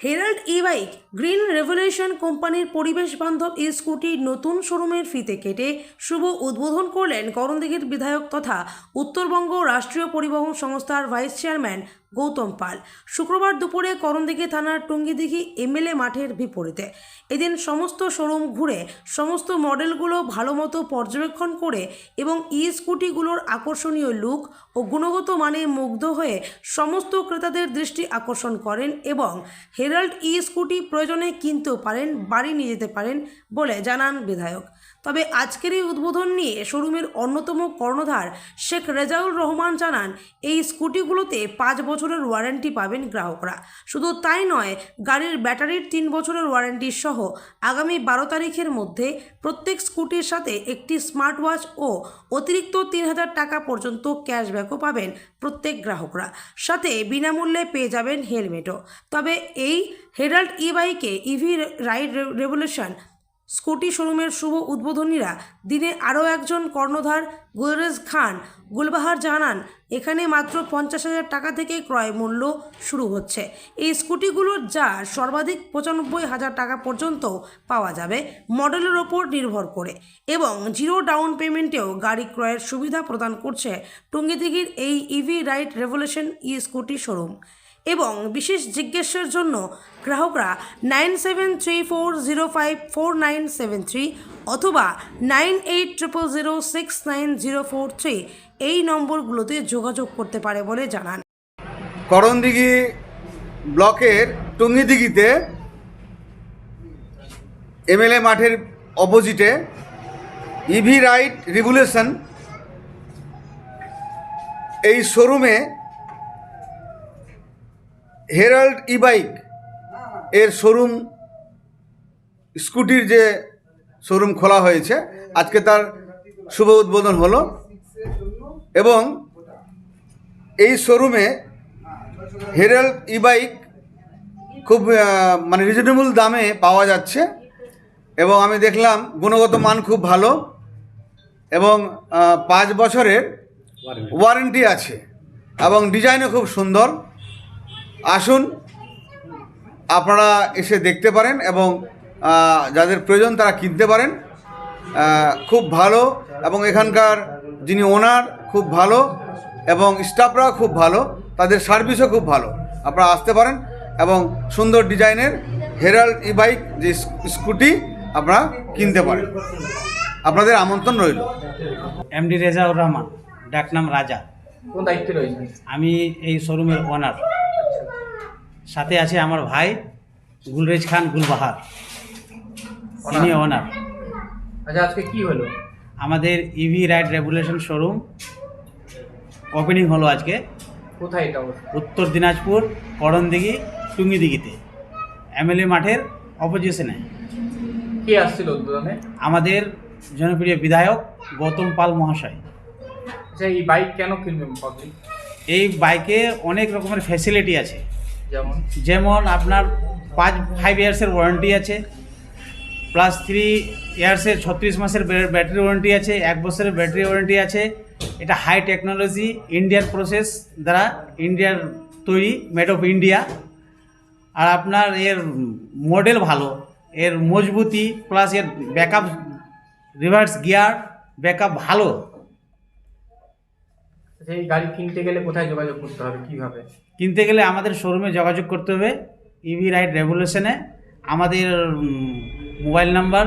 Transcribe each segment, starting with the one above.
Herald e bike green revolution কোম্পানির পরিবেশ বান্ধব ই স্কুটি নতুন শোরুমের ফিতে কেটে শুভ উদ্বোধন করলেন করণদিঘির বিধায়ক তথা উত্তরবঙ্গ রাষ্ট্রীয় পরিবহন সংস্থার ভাইস চেয়ারম্যান গৌতম পাল। শুক্রবার দুপুরে করণদিঘি থানার টুঙ্গিদিঘি এমএলএ মাঠের বিপরীতে। এদিন সমস্ত শোরুম ঘুরে সমস্ত মডেলগুলো ভালো মতো পর্যবেক্ষণ করে এবং ই স্কুটিগুলোর আকর্ষণীয় লুক ও গুণগত মানে মুগ্ধ হয়ে সমস্ত ক্রেতাদের দৃষ্টি আকর্ষণ করেন এবং হেরাল্ড ই স্কুটি প্রয়োজনে কিনতেও পারেন বাড়ি নিয়ে যেতে পারেন বলে জানান বিধায়ক। তবে আজকের এই উদ্বোধন নিয়ে শোরুমের অন্যতম কর্ণধার শেখ রেজাউল রহমান জানান, এই স্কুটিগুলোতে পাঁচ বছরের ওয়ারেন্টি পাবেন গ্রাহকরা। শুধু তাই নয়, গাড়ির ব্যাটারির তিন বছরের ওয়ারেন্টি সহ আগামী বারো তারিখের মধ্যে প্রত্যেক স্কুটির সাথে একটি স্মার্ট ওয়াচ ও অতিরিক্ত তিন হাজার টাকা পর্যন্ত ক্যাশব্যাকও পাবেন প্রত্যেক গ্রাহকরা। সাথে বিনামূল্যে পেয়ে যাবেন হেলমেটও। তবে এই হেরাল্ড ই বাইকে ইভি রাইড রেভলিউশন স্কুটি শোরুমের শুভ উদ্বোধনীরা দিনে আরও একজন কর্ণধার গুলরেজ খান। গুলবাহার জানান, এখানে মাত্র পঞ্চাশ হাজার টাকা থেকে ক্রয় মূল্য শুরু হচ্ছে। এই স্কুটিগুলোর যা সর্বাধিক পঁচানব্বই হাজার টাকা পর্যন্ত পাওয়া যাবে মডেলের ওপর নির্ভর করে এবং জিরো ডাউন পেমেন্টেও গাড়ি ক্রয়ের সুবিধা প্রদান করছে টুঙ্গিদিঘির এই EV right revolution e scooty showroom. এবং বিশেষ জিজ্ঞাসার জন্য গ্রাহকরা nine seven three four zero five four nine seven three অথবা nine eight triple zero six nine zero four three এই নম্বরগুলোতে যোগাযোগ করতে পারে বলে জানান। করণদিঘি ব্লকের টুঙ্গিদিঘিতে এমএলএ মাঠের অপোজিটে ইভি রাইট রেগুলেশন এই শোরুমে হেরাল্ড ই বাইক এর শোরুম, স্কুটির যে শোরুম খোলা হয়েছে, আজকে তার শুভ উদ্বোধন হলো এবং এই শোরুমে হেরাল্ড ই বাইক খুব মানে রিজনেবল দামে পাওয়া যাচ্ছে এবং আমি দেখলাম গুণগত মান খুব ভালো এবং পাঁচ বছরের ওয়ারেন্টি আছে এবং ডিজাইনও খুব সুন্দর। আসুন আপনারা এসে দেখতে পারেন এবং যাদের প্রয়োজন তারা কিনতে পারেন। খুব ভালো এবং এখানকার যিনি ওনার খুব ভালো এবং স্টাফরাও খুব ভালো তাদের সার্ভিসও খুব ভালো। আপনারা আসতে পারেন এবং সুন্দর ডিজাইনের হেরাল্ড ই বাইক যে স্কুটি আপনারা কিনতে পারেন। আপনাদের আমন্ত্রণ রইল। এমডি রেজাউর রহমান ডাকনাম রাজা। কোন দায়িত্বে রয়েছেন? আমি এই শোরুমের ওনার সাথে আছে আমার ভাই গুলরেজ খান গুলবাহার তিনি ওনার আচ্ছা আজকে কি হলো? আমাদের EV ride regulation showroom opening হলো আজকে। কোথায় এটা উত্তর দিনাজপুর করণদিঘি টুঙ্গিদিঘিতে। এমএলএ মাঠের অপোজিশনে কে আসছিল উদ্বোধনে? আমাদের জনপ্রিয় বিধায়ক গৌতম পাল মহাশয়। আচ্ছা এই বাইক কেন কিনবেন পাবলিক এই বাইকে অনেক রকমের ফ্যাসিলিটি আছে। যেমন? আপনার পাঁচ ফাইভ ইয়ার্সের ওয়ারেন্টি আছে প্লাস থ্রি ইয়ার্সের ছত্রিশ মাসের ব্যাটারি ওয়ারেন্টি আছে, এক বছরের ব্যাটারি ওয়ারেন্টি আছে। এটা হাই টেকনোলজি ইন্ডিয়ার প্রসেস দ্বারা ইন্ডিয়ার তৈরি মেড অফ ইন্ডিয়া আর আপনার এর মডেল ভালো, এর মজবুতি প্লাস এর ব্যাকআপ রিভার্স গিয়ার ব্যাকআপ ভালো। এই গাড়ি কিনতে গেলে কোথায় যোগাযোগ করতে হবে কীভাবে? কিনতে গেলে আমাদের শোরুমে যোগাযোগ করতে হবে ইভি রাইড রেভলিউশনে আমাদের mobile number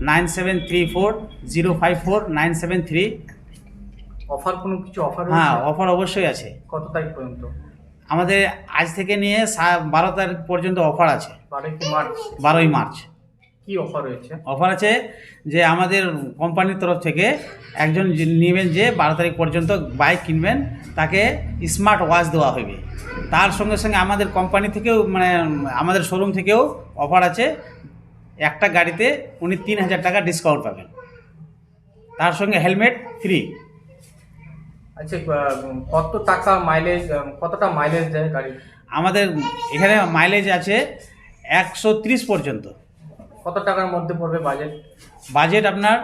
nine seven three four zero five four nine seven three offer কোনো কিছু অফার হ্যাঁ অফার অবশ্যই আছে। কত তারিখ পর্যন্ত? আমাদের আজ থেকে নিয়ে সা- বারো তারিখ পর্যন্ত অফার আছে। বারোই মার্চ? বারোই মার্চ। কি অফার রয়েছে? অফার আছে যে আমাদের কোম্পানির তরফ থেকে একজন নেবেন যে বারো তারিখ পর্যন্ত বাইক কিনবেন তাকে স্মার্ট ওয়াচ দেওয়া হবে। তার সঙ্গে সঙ্গে আমাদের কোম্পানি থেকেও মানে আমাদের শোরুম থেকেও অফার আছে। একটা গাড়িতে উনি তিন হাজার টাকা ডিসকাউন্ট পাবেন। তার সঙ্গে হেলমেট ফ্রি আচ্ছা কত টাকা মাইলেজ কতটা মাইলেজ দেয় গাড়ি আমাদের এখানে মাইলেজ আছে একশো ত্রিশ পর্যন্ত। কত টাকার মধ্যে পড়বে বাজেট বাজেট আপনার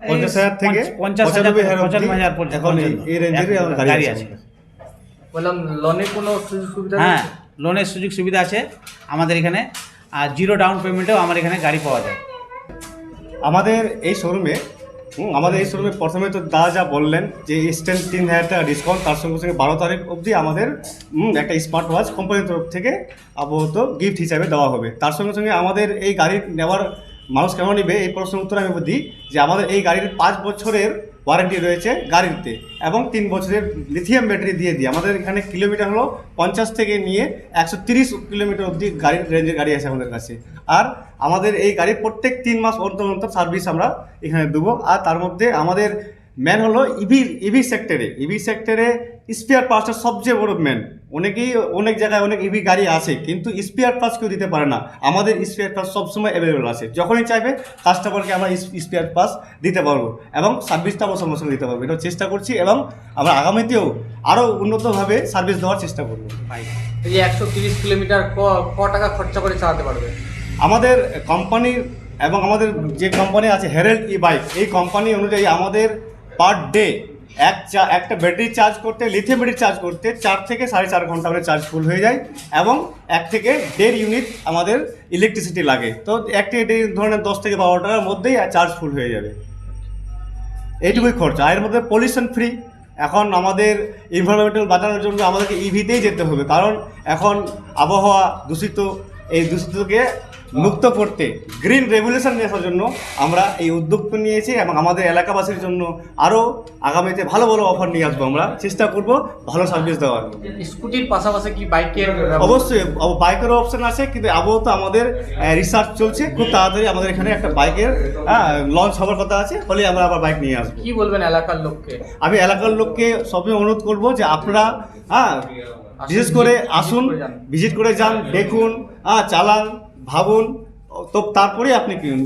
পঞ্চাশ হাজার থেকে পঞ্চাশ হাজার পর্যন্ত গাড়ি আছে। আমাদের। বললাম লোনের কোনো সুযোগ সুবিধা হ্যাঁ লোনের সুযোগ সুবিধা আছে আমাদের এখানে। আর জিরো ডাউন পেমেন্টেও আমার এখানে গাড়ি পাওয়া যায়। আমাদের এই শোরুমে আমাদের এই শোরুমে প্রথমে তো দা যা বললেন যে ইনস্ট্যান্ট তিন হাজার টাকা ডিসকাউন্ট তার সঙ্গে সঙ্গে বারো তারিখ অবধি আমাদের একটা স্মার্ট ওয়াচ কোম্পানির তরফ থেকে আপাতত গিফট হিসাবে দেওয়া হবে। তার সঙ্গে সঙ্গে আমাদের এই গাড়ি নেওয়ার মানুষ কেমন নেবে? এই প্রশ্নের উত্তর আমি দিই যে আমাদের এই গাড়ির পাঁচ বছরের ওয়ারেন্টি রয়েছে গাড়িতে এবং তিন বছরের লিথিয়াম ব্যাটারি দিয়ে দিই আমাদের এখানে কিলোমিটার হলো পঞ্চাশ থেকে নিয়ে একশো তিরিশ কিলোমিটার অবধি গাড়ির রেঞ্জের গাড়ি আছে আমাদের কাছে। আর আমাদের এই গাড়ির প্রত্যেক তিন মাস অন্তর অন্তর সার্ভিস আমরা এখানে দেবো। আর তার মধ্যে আমাদের ম্যান হলো ইভি ইভি সেক্টরে ইভি সেক্টরে স্পেয়ার পার্টসটা সবচেয়ে বড় মেন অনেকেই অনেক জায়গায় অনেক ইভি গাড়ি আছে কিন্তু স্পেয়ার পার্টস কেউ দিতে পারে না। আমাদের স্পেয়ার পার্টস সবসময় অ্যাভেলেবেল আছে। যখনই চাইবে কাস্টমারকে আমরা স্পেয়ার পার্টস দিতে পারব এবং সার্ভিসটা আমরা সঙ্গে সঙ্গে দিতে পারব। এটা চেষ্টা করছি এবং আমরা আগামীতেও আরও উন্নতভাবে সার্ভিস দেওয়ার চেষ্টা করব। এই একশো তিরিশ কিলোমিটার ক- টাকা খরচা করে চালাতে পারবে? আমাদের কোম্পানির এবং আমাদের যে কোম্পানি আছে হেরেল্ড ই বাইক এই কোম্পানি অনুযায়ী আমাদের পার ডে এক চা একটা ব্যাটারি চার্জ করতে লিথিয়াম ব্যাটারি চার্জ করতে চার থেকে সাড়ে চার ঘণ্টা আমাদের চার্জ ফুল হয়ে যায় এবং এক থেকে দেড় ইউনিট আমাদের ইলেকট্রিসিটি লাগে। তো এক থেকে দেড় ধরনের দশ থেকে বারো টাকার মধ্যেই চার্জ ফুল হয়ে যাবে। এইটুকুই খরচা। এর মধ্যে পলিউশন ফ্রি এখন আমাদের এনভায়রনমেন্টাল বাঁচানোর জন্য আমাদেরকে ইভিতেই যেতে হবে। কারণ এখন আবহাওয়া দূষিত। এই দূষিতকে মুক্ত করতে গ্রিন রেভলিউশন নিয়ে আসার জন্য আমরা এই উদ্যোগটা নিয়েছি এবং আমাদের এলাকাবাসীর জন্য আরও আগামীতে ভালো ভালো অফার নিয়ে আসব আমরা। চেষ্টা করব ভালো সার্ভিস দেওয়ার। স্কুটির পাশাপাশি কি বাইকের অবশ্যই বাইকেরও অপশান আছে কিন্তু আপাতত আমাদের রিসার্চ চলছে। খুব তাড়াতাড়ি আমাদের এখানে একটা বাইকের লঞ্চ হওয়ার কথা আছে ফলে আমরা আবার বাইক নিয়ে আসব। কি বলবেন এলাকার লোককে? আমি এলাকার লোককে সবই অনুরোধ করব যে আপনারা হ্যাঁ বিশেষ করে আসুন ভিজিট করে যান দেখুন হ্যাঁ চালান। ভাবুন তো তারপরে আপনি কিনুন।